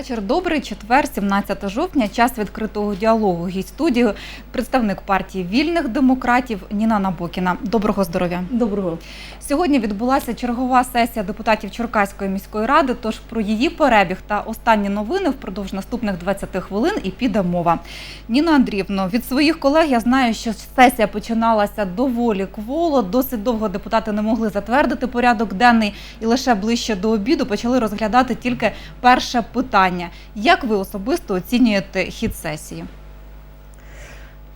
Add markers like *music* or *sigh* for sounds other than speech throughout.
Вечір добрий, четвер, 17 жовтня, час відкритого діалогу. Гість студії, представник партії вільних демократів Ніна Набокіна. Доброго здоров'я. Доброго. Сьогодні відбулася чергова сесія депутатів Черкаської міської ради. Тож про її перебіг та останні новини впродовж наступних 20 хвилин і піде мова. Ніна Андріївно, від своїх колег я знаю, що сесія починалася доволі кволо. Досить довго депутати не могли затвердити порядок денний, і лише ближче до обіду почали розглядати тільки перше питання. Як ви особисто оцінюєте хід сесії?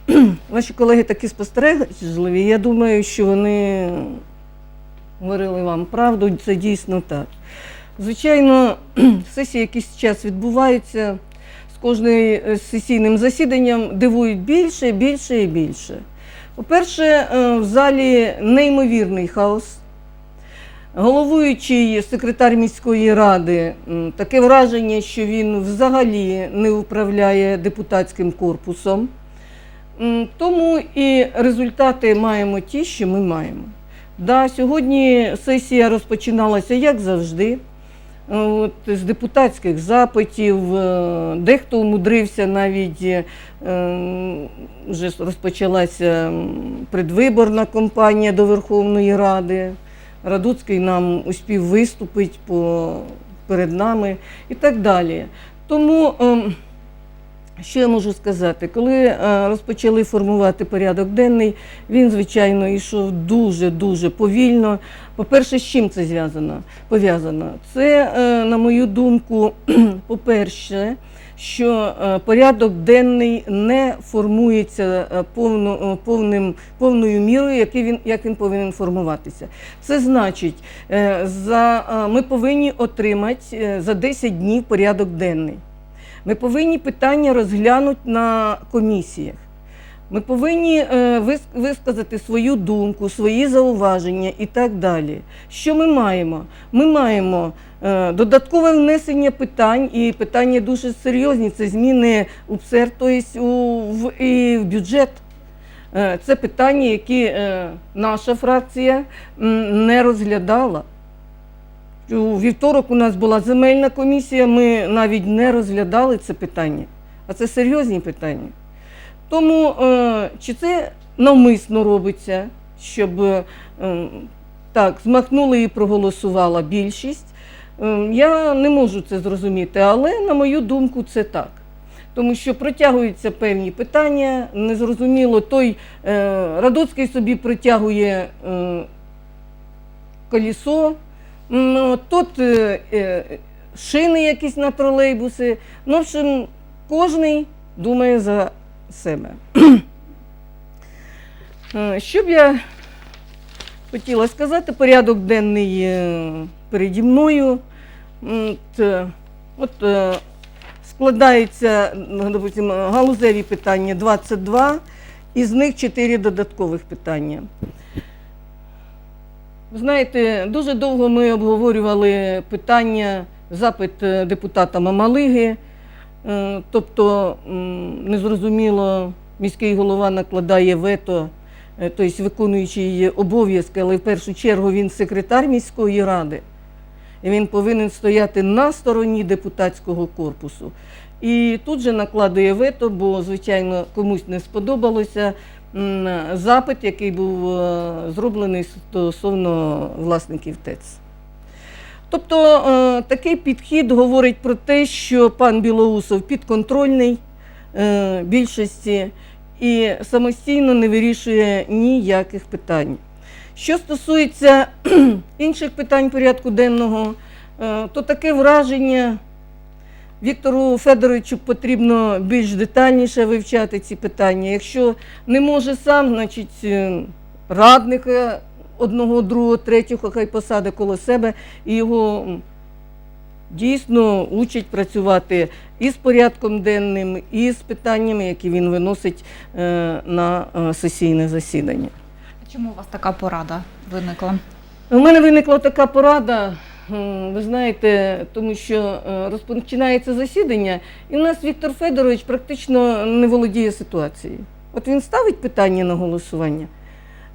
*clears throat* Ваші колеги такі спостережливі. Я думаю, що вони говорили вам правду, це дійсно так. Звичайно, *clears throat* сесії якийсь час відбуваються, з кожним сесійним засіданням дивують більше, більше і більше. По-перше, е, в залі неймовірний хаос. Головуючий секретар міської ради, таке враження, що він взагалі не управляє депутатським корпусом. Тому і результати маємо ті, що ми маємо. Да, сьогодні сесія розпочиналася як завжди. От, з депутатських запитів, е, дехто умудрився навіть е, вже розпочалася предвиборна кампанія до Верховної Ради. Радуцький нам успів виступити по, перед нами і так далі. Тому, ем, що я можу сказати, коли е, розпочали формувати порядок денний, він, звичайно, йшов дуже-дуже повільно. По-перше, з чим це зв'язано? пов'язано? Це, е, на мою думку, *clears throat* по-перше, що е, порядок денний не формується повно, повним, повною мірою, який він, як він повинен формуватися. Це значить, за, ми повинні отримати за 10 днів порядок денний. Ми повинні питання розглянути на комісіях. Ми повинні е, висказати свою думку, свої зауваження і так далі. Що ми маємо? Ми маємо е, додаткове внесення питань, і питання дуже серйозні. Це зміни у ПСЕР, тобто в, і в бюджет. Е, Це питання, які наша фракція не розглядала. У вівторок у нас була земельна комісія, ми навіть не розглядали це питання. А це серйозні питання. Тому е, чи це навмисно робиться, щоб е, так, змахнули і проголосувала більшість? Е, я не можу це зрозуміти, але на мою думку, це так. Тому що протягуються певні питання, незрозуміло, той Радоцький собі притягує колісо, ну, тут е, е, шини якісь на тролейбуси. Ну, в общем, кожний думає за себе. *clears throat* Е, Що б я хотіла сказати, порядок денний е, переді мною. М, т- От е, складаються, ну, допустим, галузеві питання 22, із них 4 додаткових питання. Знаєте, дуже довго ми обговорювали питання запит е, депутата Мамалиги. Е, Тобто, незрозуміло, міський голова накладає вето, е, тобто виконуючий обов'язки, але в першу чергу він секретар міської ради. І він повинен стояти на стороні депутатського корпусу. І тут же накладує вето, бо, звичайно, комусь не сподобалося запит, який був е, зроблений стосовно власників ТЕЦ. Тобто е, такий підхід говорить про те, що пан Білоусов підконтрольний е, більшості і самостійно не вирішує ніяких питань. Що стосується *clears throat* інших питань порядку денного, то таке враження Віктору Федоровичу потрібно більш детальніше вивчати ці питання. Якщо не може сам, значить е, радника одного, другого, третього, хай посади коло себе і його дійсно учать працювати і з порядком денним, і з питаннями, які він виносить е, на е, сесійне засідання. Чому у вас така порада виникла? У мене виникла така порада. Ви знаєте, тому що е, розпочинається засідання, і у нас Віктор Федорович практично не володіє ситуацією. От він ставить питання на голосування.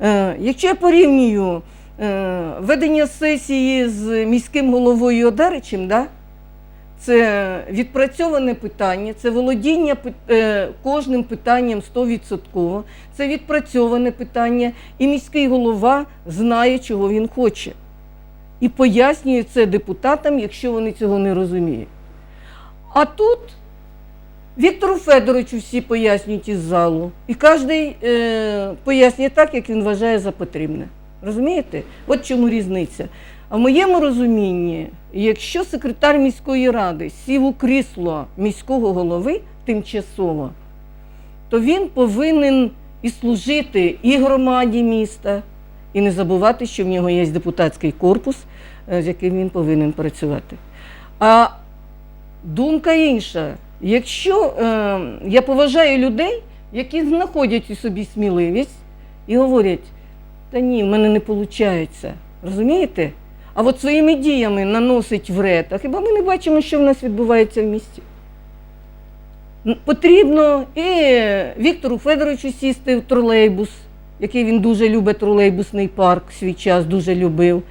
Е, Якщо я порівнюю е, ведення сесії з міським головою Одаричем, да, це відпрацьоване питання, це володіння кожним питанням 100%, це відпрацьоване питання, і міський голова знає, чого він хоче. І пояснює це депутатам, якщо вони цього не розуміють. А тут Віктору Федоровичу всі пояснюють із залу, і кожен е, пояснює так, як він вважає за потрібне. Розумієте? От чому різниця. А в моєму розумінні, якщо секретар міської ради сів у крісло міського голови тимчасово, то він повинен і служити і громаді міста, і не забувати, що в нього є депутатський корпус, е, з яким він повинен працювати. А думка інша. Якщо е, я поважаю людей, які знаходять у собі сміливість і говорять, та ні, в мене не виходить. Розумієте? А от своїми діями наносить вред. А хіба ми не бачимо, що в нас відбувається в місті? Потрібно і Віктору Федоровичу сісти в тролейбус, який він дуже любить тролейбусний парк свій час, дуже любив.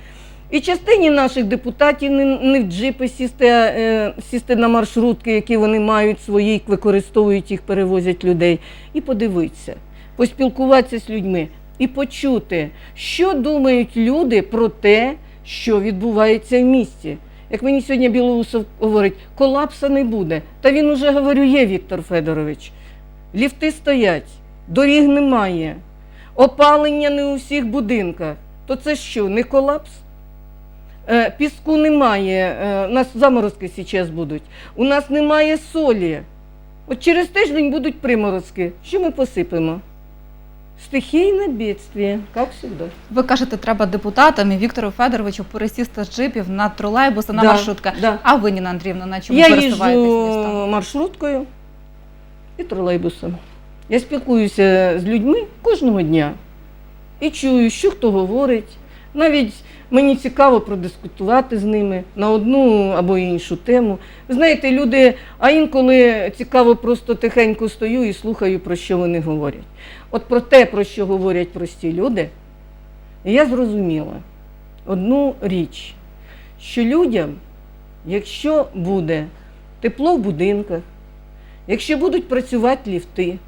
І частині наших депутатів не, в джипи сісти, е, сісти на маршрутки, які вони мають свої, використовують їх, перевозять людей, і подивитися, поспілкуватися з людьми і почути, що думають люди про те, що відбувається в місті. Як мені сьогодні Білоусов говорить, колапса не буде. Та він уже говорю, є Віктор Федорович. Ліфти стоять, доріг немає, опалення не у всіх будинках. То це що, не колапс? Е, Піску немає, е, у нас заморозки зараз будуть. У нас немає солі. От через тиждень будуть приморозки. Що ми посипемо? Стихійне бідствие, як завжди. Ви кажете, треба депутатам і Віктору Федоровичу пересісти з джипів на тролейбуси, на Да, маршрутка. да. А ви, Ніна Андріївна, на чому Я пересуваєтесь їжджу маршруткою і тролейбусом. Я спілкуюся з людьми кожного дня і чую, що хто говорить. Навіть мені цікаво продискутувати з ними на одну або іншу тему. Знаєте, люди, а інколи цікаво просто тихенько стою і слухаю, про що вони говорять. От про те, про що говорять прості люди, я зрозуміла одну річ, що людям, якщо буде тепло в будинках, якщо будуть працювати ліфти,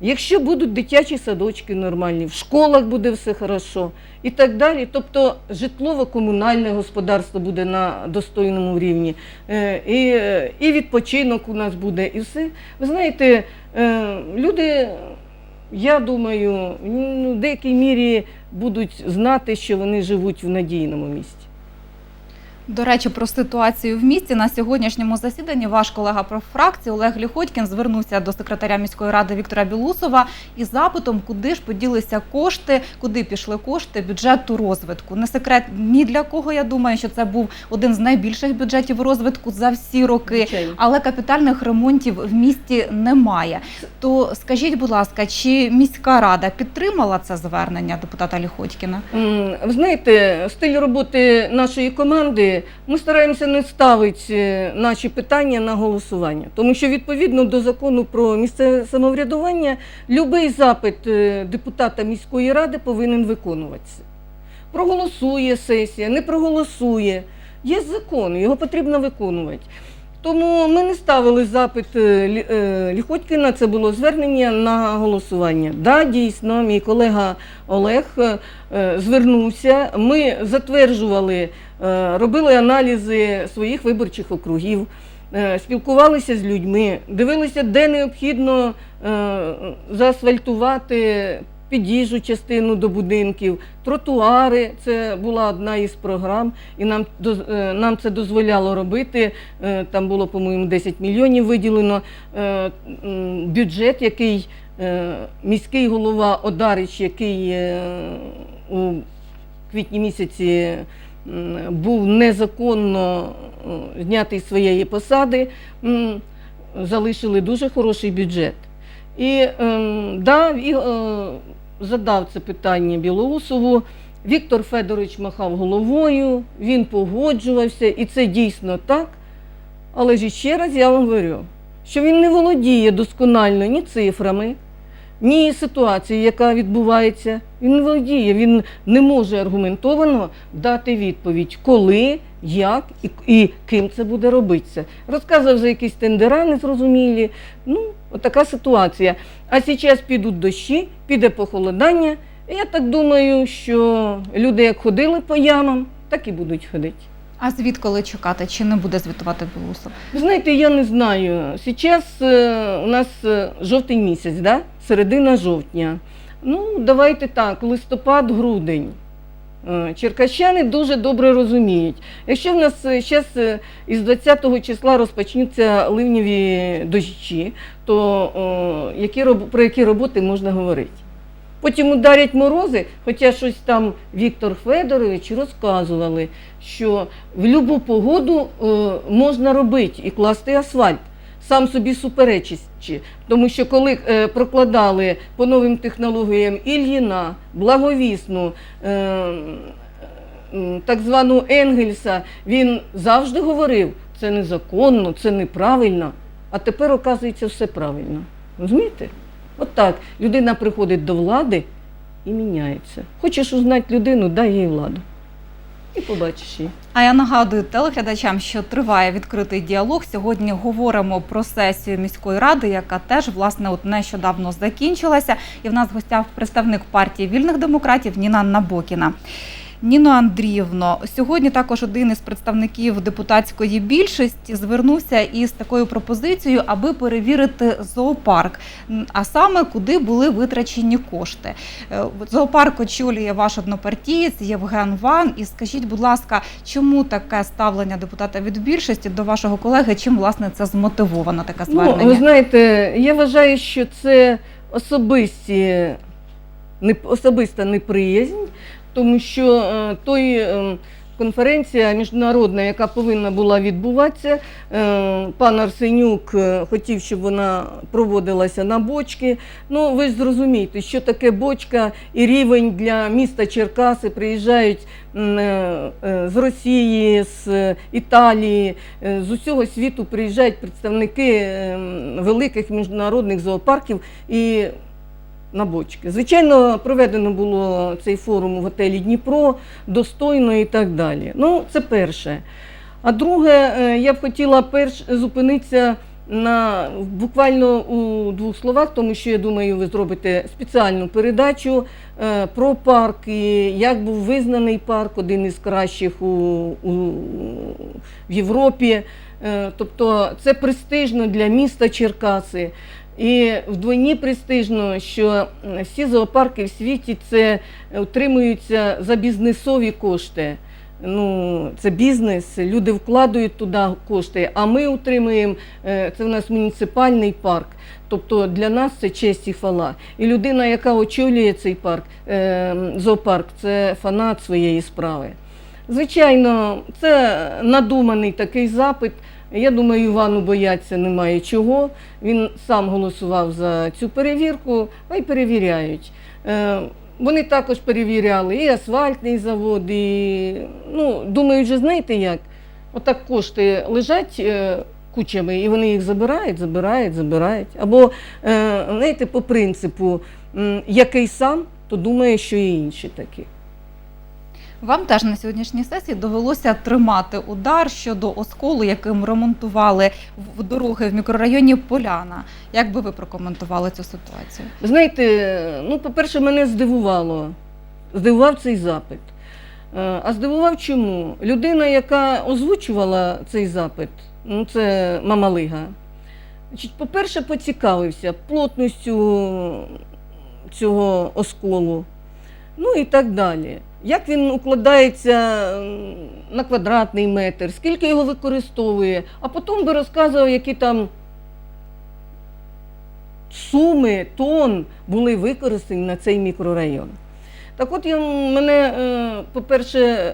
якщо будуть дитячі садочки нормальні, в школах буде все хорошо і так далі. Тобто житлово-комунальне господарство буде на достойному рівні, е, і, і відпочинок у нас буде, і все. Ви знаєте, е, люди, я думаю, ну, в деякій мірі будуть знати, що вони живуть в надійному місті. До речі, про ситуацію в місті на сьогоднішньому засіданні ваш колега про фракції Олег Ліходькін звернувся до секретаря міської ради Віктора Білусова із запитом, куди ж поділися кошти, куди пішли кошти бюджету розвитку. Не секрет ні для кого. Я думаю, що це був один з найбільших бюджетів розвитку за всі роки. Але капітальних ремонтів в місті немає. То скажіть, будь ласка, чи міська рада підтримала це звернення депутата Ліходькіна? Ви знаєте, стиль роботи нашої команди ми стараємося не ставити е, наші питання на голосування, тому що відповідно до закону про місцеве самоврядування будь-який запит е, депутата міської ради повинен виконуватися. Проголосує сесія, не проголосує. Є закон, його потрібно виконувати. Тому ми не ставили запит е, е, Ліходькіна, це було звернення на голосування. Да, дійсно, мій колега Олег е, звернувся. Ми затверджували, робили аналізи своїх виборчих округів, спілкувалися з людьми, дивилися, де необхідно заасфальтувати під'їжджу частину до будинків, тротуари це була одна із програм, і нам, е, нам це дозволяло робити. Е, Там було, по-моєму, 10 мільйонів виділено. Е, Бюджет, який міський голова Одарич, який у квітні місяці був незаконно знятий з своєї посади, залишили дуже хороший бюджет. І ем, да, і, е, задав це питання Білоусову. Віктор Федорович махав головою, він погоджувався, і це дійсно так. Але ж ще раз я вам говорю, що він не володіє досконально ні цифрами, ні ситуації, яка відбувається. Він володіє, він не може аргументовано дати відповідь, коли, як і, і ким це буде робитися. Розказував за якісь тендера незрозумілі. Ну, така ситуація. А зараз підуть дощі, піде похолодання. Я так думаю, що люди як ходили по ямам, так і будуть ходити. А звідколи чекати? Чи не буде звітувати Білусов? Ви знаєте, я не знаю. Зараз е, у нас е, жовтий місяць, да? середина жовтня. Ну, давайте так, листопад, грудень. Е, Черкащани дуже добре розуміють. Якщо в нас зараз із 20 числа розпочнуться ливневі дощі, то о, які, про які роботи можна говорити? Потім ударять морози, хоча щось там Віктор Федорович розказували, що в будь-яку погоду е, можна робити і класти асфальт. Сам собі суперечачи. Тому що коли е, прокладали по новим технологіям Ільїна, Благовісну, е, так звану Енгельса, він завжди говорив, це незаконно, це неправильно. А тепер, оказується, все правильно. Розумієте? От так. Людина приходить до влади і міняється. Хочеш узнати людину, дай їй владу. І побачиш її. А я нагадую телеглядачам, що триває відкритий діалог. Сьогодні говоримо про сесію міської ради, яка теж власне от нещодавно закінчилася. І в нас в представник партії вільних демократів Ніна Набокіна. Ніно Андріївно, сьогодні також один із представників депутатської більшості звернувся із такою пропозицією, аби перевірити зоопарк, а саме куди були витрачені кошти. Е, Зоопарк очолює ваш однопартієць Євген Ван. І скажіть, будь ласка, чому таке ставлення депутата від більшості до вашого колеги? Чим власне це змотивовано таке Ну, ви знаєте, я вважаю, що це особисті, особиста неприязнь, тому що е, той е, конференція міжнародна, яка повинна була відбуватися, е, пан Арсенюк хотів, щоб вона проводилася на бочки. Ну, ви ж зрозумієте, що таке бочка і рівень для міста Черкаси приїжджають з Росії, з Італії, з усього світу приїжджають представники великих міжнародних зоопарків і на бочки. Звичайно, проведено було цей форум в готелі Дніпро, достойно і так далі. Ну, це перше. А друге, е, я б хотіла перш зупинитися на буквально у двох словах, тому що я думаю, ви зробите спеціальну передачу е, про парк, і як був визнаний парк, один із кращих у, у, в Європі. Е, Тобто це престижно для міста Черкаси. І вдвойні престижно, що всі зоопарки в світі це утримуються за бізнесові кошти. Ну, це бізнес, люди вкладають туди кошти, а ми утримуємо, е, це в нас муніципальний парк. Тобто для нас це честь і хвала. І людина, яка очолює цей парк, е, зоопарк, це фанат своєї справи. Звичайно, це надуманий такий запит. Я думаю, Івану бояться немає чого. Він сам голосував за цю перевірку, а й перевіряють. Е, Вони також перевіряли і асфальтний завод, і ну, думають, же знаєте як? Отак кошти лежать е, кучами, і вони їх забирають, забирають, забирають. Або, е, знаєте, по принципу, який сам, то думає, що і інші такі. Вам теж на сьогоднішній сесії довелося тримати удар щодо осколу, яким ремонтували в дороги в мікрорайоні Поляна. Як би ви прокоментували цю ситуацію? Знаєте, ну, по-перше, мене здивувало. Здивував цей запит. Е, А здивував чому? Людина, яка озвучувала цей запит, ну це Мамалига. По-перше, поцікавився плотністю цього осколу, ну і так далі. Як він укладається на квадратний метр, скільки його використовує, а потім би розказував, які там суми тонн були використані на цей мікрорайон. Так от мене, е, по-перше,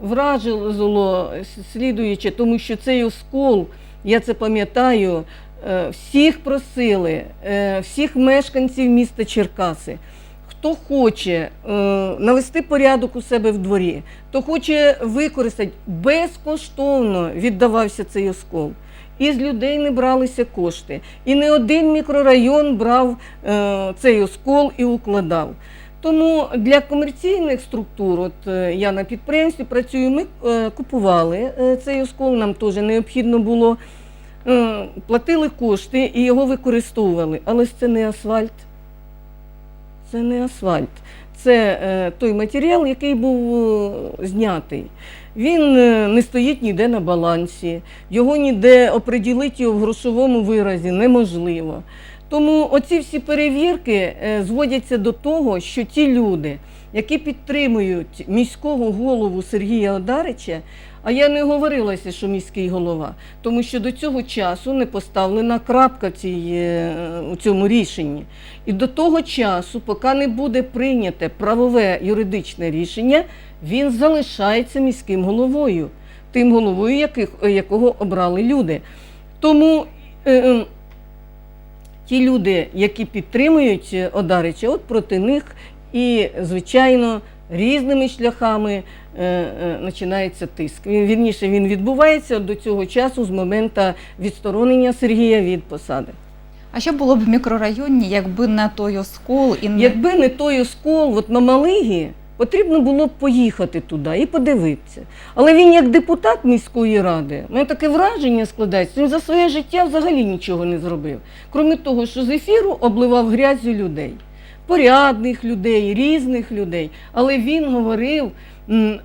вражило слідуюче, тому що цей оскол, я це пам'ятаю, е, всіх просили, е, всіх мешканців міста Черкаси. Хто хоче е, навести порядок у себе в дворі, хто хоче використати, безкоштовно віддавався цей оскол. і з людей не бралися кошти. І не один мікрорайон брав е, цей оскол і укладав. Тому для комерційних структур, от е, я на підприємстві працюю, ми е, купували е, цей оскол, нам теж необхідно було, платили кошти і його використовували. Але ж це не асфальт. Це не асфальт. Це е, той матеріал, який був е, знятий. Він е, не стоїть ніде на балансі, його ніде оприділити в грошовому виразі неможливо. Тому оці всі перевірки зводяться до того, що ті люди, які підтримують міського голову Сергія Одарича, а я не говорилася, що міський голова, тому що до цього часу не поставлена крапка в е, у цьому рішенні. І до того часу, поки не буде прийняте правове юридичне рішення, він залишається міським головою, тим головою, яких, якого обрали люди. Тому е, е, ті люди, які підтримують е, Одарича, от проти них і, звичайно, різними шляхами е, е, починається тиск. Він, вірніше, він відбувається до цього часу з моменту відсторонення Сергія від посади. А що було б в мікрорайоні, якби не той оскол і не Якби не той оскол, от на Малигі, потрібно було б поїхати туди і подивитися. Але він, як депутат міської ради, у мене таке враження складається, він за своє життя взагалі нічого не зробив. Крім того, що з ефіру обливав грязю людей, порядних людей, різних людей. Але він говорив е,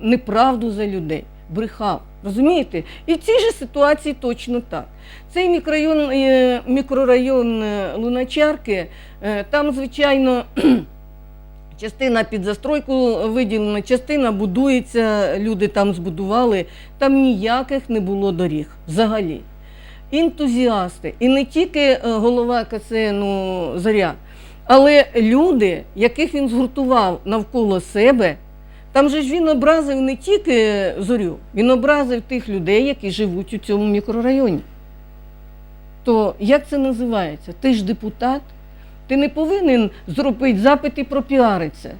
неправду за людей, брехав. Розумієте? І в цій же ситуації точно так. Цей мікрорайон, е, мікрорайон е, Луначарки, там, звичайно, *clears throat* частина під застройку виділена, частина будується, люди там збудували. Там ніяких не було доріг взагалі. Ентузіасти, і не тільки голова КСНу Заря, але люди, яких він згуртував навколо себе. Там же ж він образив не тільки зорю, він образив тих людей, які живуть у цьому мікрорайоні. То як це називається? Ти ж депутат, ти не повинен зробити запит і пропіаритися.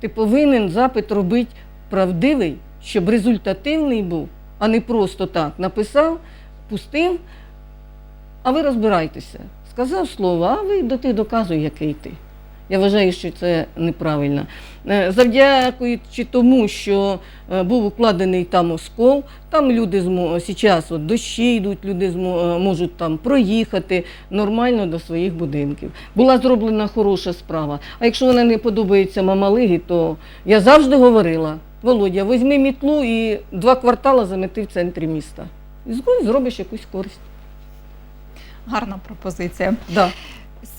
Ти повинен запит робити правдивий, щоб результативний був, а не просто так написав, пустив, а ви розбирайтеся. Сказав слово, а ви до ти доказуй, який ти. Я вважаю, що це неправильно. Е, Завдякуючи тому, що е, був укладений там оскол, там люди зараз от дощі йдуть, люди е, можуть там проїхати нормально до своїх будинків. Була зроблена хороша справа. А якщо вона не подобається мамалигі, то я завжди говорила: Володя, візьми мітлу і два квартали замети в центрі міста. І зробиш якусь користь. Гарна пропозиція. Да.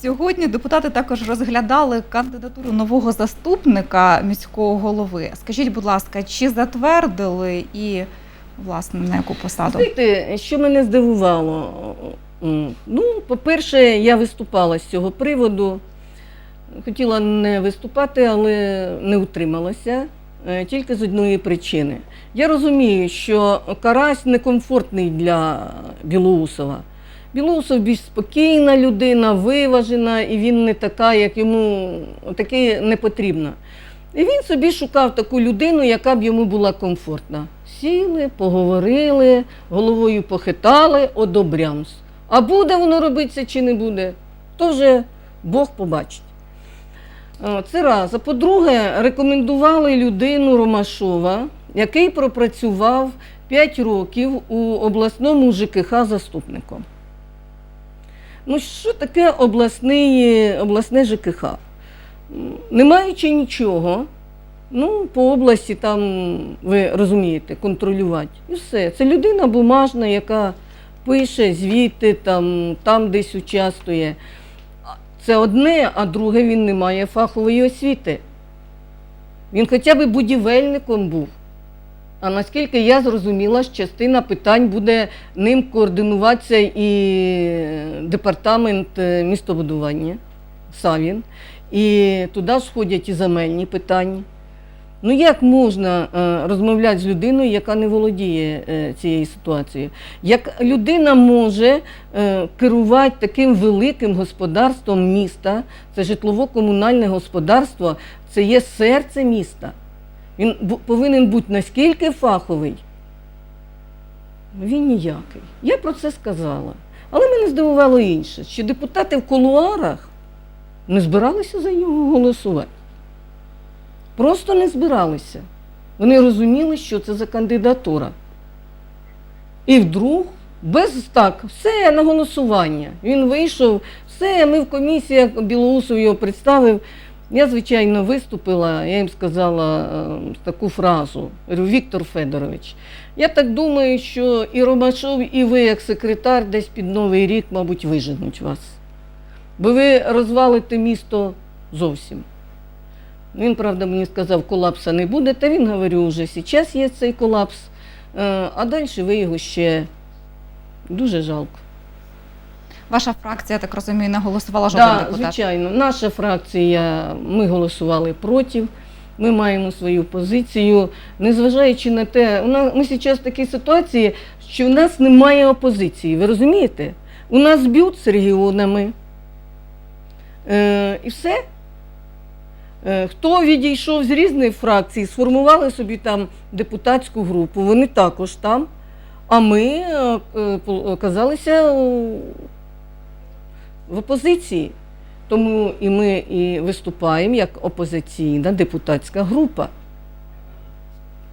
Сьогодні депутати також розглядали кандидатуру нового заступника міського голови. Скажіть, будь ласка, чи затвердили і власне на яку посаду? Знаєте, що мене здивувало? Ну, по-перше, я виступала з цього приводу. Хотіла не виступати, але не утрималася. е, Тільки з одної причини. Я розумію, що Карась некомфортний для Білоусова. Білоусов більш спокійна людина, виважена, і він не така, як йому таке не потрібно. І він собі шукав таку людину, яка б йому була комфортна. Сіли, поговорили, головою похитали, одобрямс. А буде воно робитися чи не буде, то вже Бог побачить. Це раз. А по-друге, рекомендували людину Ромашова, який пропрацював 5 років у обласному ЖКХ заступником. Ну, що таке обласний, обласне ЖКХ? Не маючи нічого, ну, по області там, ви розумієте, контролювати. І все. Це людина бумажна, яка пише звіти, там, там десь участвує. Це одне, а друге він не має фахової освіти. Він хоча б будівельником був. А наскільки я зрозуміла, що частина питань буде ним координуватися і департамент е, містобудування Савін. І туди ж входять і земельні питання. Ну як можна е, розмовляти з людиною, яка не володіє е, цією ситуацією? Як людина може керувати таким великим господарством міста, це житлово-комунальне господарство, це є серце міста. Він повинен бути наскільки фаховий, Він ніякий. Я про це сказала. Але мене здивувало інше, що депутати в кулуарах не збиралися за нього голосувати. Просто не збиралися. Вони розуміли, що це за кандидатура. І вдруг, без так, все на голосування. Він вийшов, все, ми в комісіях, Білоусов його представив. Я, звичайно, виступила, я їм сказала е, таку фразу: говорю, Віктор Федорович, я так думаю, що і Ромашов, і ви, як секретар, десь під Новий рік, мабуть, виженуть вас. Бо ви розвалите місто зовсім. Він, правда, мені сказав, колапса не буде, та він говорю, вже зараз є цей колапс, Е, а далі ви його ще дуже жалко. Ваша фракція, я так розумію, не голосувала жоден Так, депутат. звичайно, наша фракція, ми голосували проти. Ми маємо свою позицію, незважаючи на те, у нас ми зараз в такій ситуації, що в нас немає опозиції. Ви розумієте? У нас б'ють з регіонами. Е, і все. Е, хто відійшов з різних фракцій, сформували собі там депутатську групу, вони також там. А ми е, е, оказалися у- в опозиції. Тому і ми і виступаємо як опозиційна депутатська група.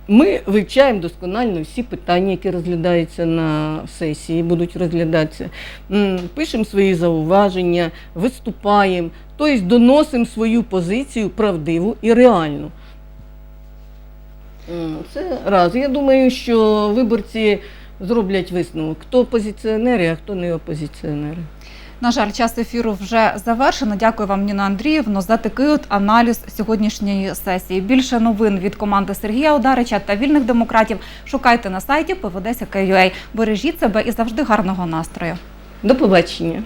Ми вивчаємо досконально всі питання, які розглядаються на сесії, будуть розглядатися. Пишемо свої зауваження, виступаємо, тобто доносимо свою позицію правдиву і реальну. Це раз. Я думаю, що виборці зроблять висновок, хто опозиціонери, а хто не опозиціонери. На жаль, час ефіру вже завершено. Дякую вам, Ніна Андріївно, за такий от аналіз сьогоднішньої сесії. Більше новин від команди Сергія Ударича та вільних демократів шукайте на сайті ПВД.ua. Бережіть себе і завжди гарного настрою. До побачення.